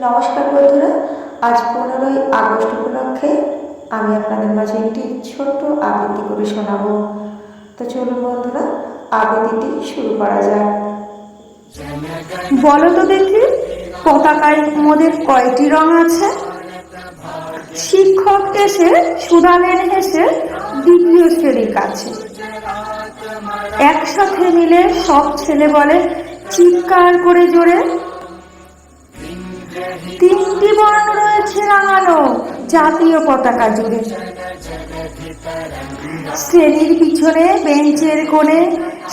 নমস্কার বন্ধুরা, আজ পনেরোই আগস্ট উপলক্ষে আমি আপনাদের মাঝে একটি ছোট্ট আবৃত্তি করে শোনাবো। তো চলুন বন্ধুরা, আবৃত্তিটি শুরু করা যাক। বলো তো দেখি, পতাকায় মোদের কয়টি রং আছে? শিক্ষক এসে সুদালেন হেসে দ্বিতীয় শ্রেণির কাছে। একসাথে মিলে সব ছেলে বলে চিৎকার করে জোরে তিনটি বর্ণ রয়েছে রাঙানো, জাতীয় পতাকা জুড়ে। শ্রেণির পিছনে, বেঞ্চের কোণে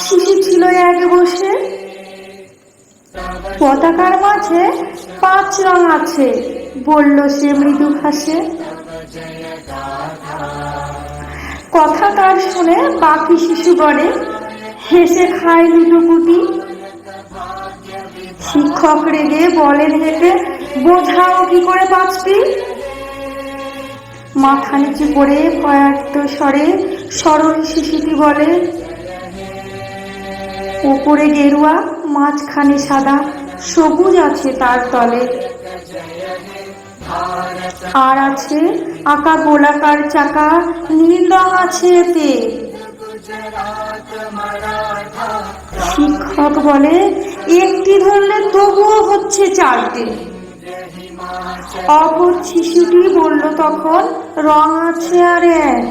শিশু ছিল এক বসে। পতাকার মাঝে পাঁচ রং আছে, বলল সে মৃদু হাসে। কথা তার শুনে বাকি শিশুগণে হেসে খায় লুটোপুটি শিক্ষক রেগে বলেন হেঁটে, বোঝাও কি করে পাঁচটি? মাথা নিচু করে ভয়ার্ত স্বরে সরল শিশুটি বলে, উপরে গেরুয়া, মাঝখানে সাদা, সবুজ আছে তার তলে। আর আছে আঁকা গোলাকার চাকা, নীল রং আছে এতে। শিক্ষক বলে একটি ধরলে তবুও হচ্ছে চারটে। অপর শিশুটি বলল তখন, রং আছে আর এক।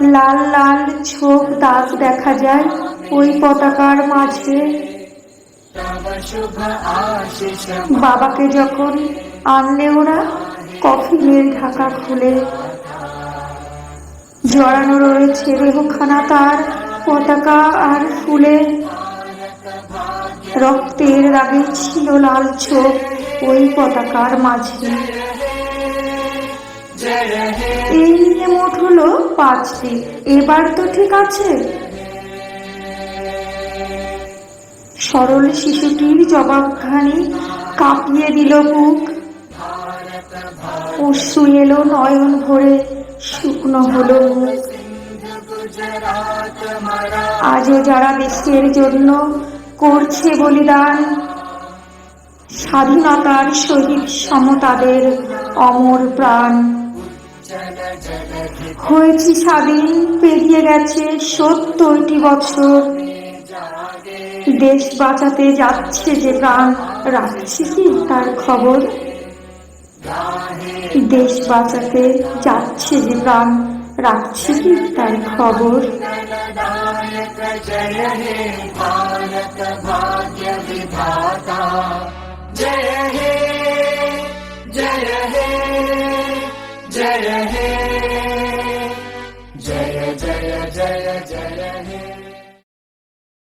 লাল লাল ছোপ দাগ দেখা যায় ওই পতাকার মাঝে। বাবাকে যখন আনলে ওরা কফিনের ঢাকা খুলে। জড়ানো রয়েছে দেহখানা তার পতাকা আর ফুলে। রক্তের দাগে ছিল লাল ছোপ ওই পতাকার মাঝে। এই নিয়ে মোট হলো পাঁচটি। এবার তো ঠিক আছে। সরল শিশুটির জবাবখানি কাঁপিয়ে দিল বুক। অশ্রু এলো নয়ন ভরে, শুকনো হলো মুখ। আজও যারা দেশের জন্য করছে বলিদান। স্বাধীনতার সহিত সমতাদের অমর প্রাণ। হয়েছি স্বাধীন, পেরিয়ে গেছে সত্তরটি বছর। দেশ বাঁচাতে যাচ্ছে যে প্রাণ, রাখছি কি তার খবর? দেশ বাঁচাতে যাচ্ছে যে প্রাণ। রাখছি কি তার খবর जय हे जय हे जय हे जय जय जय जय हे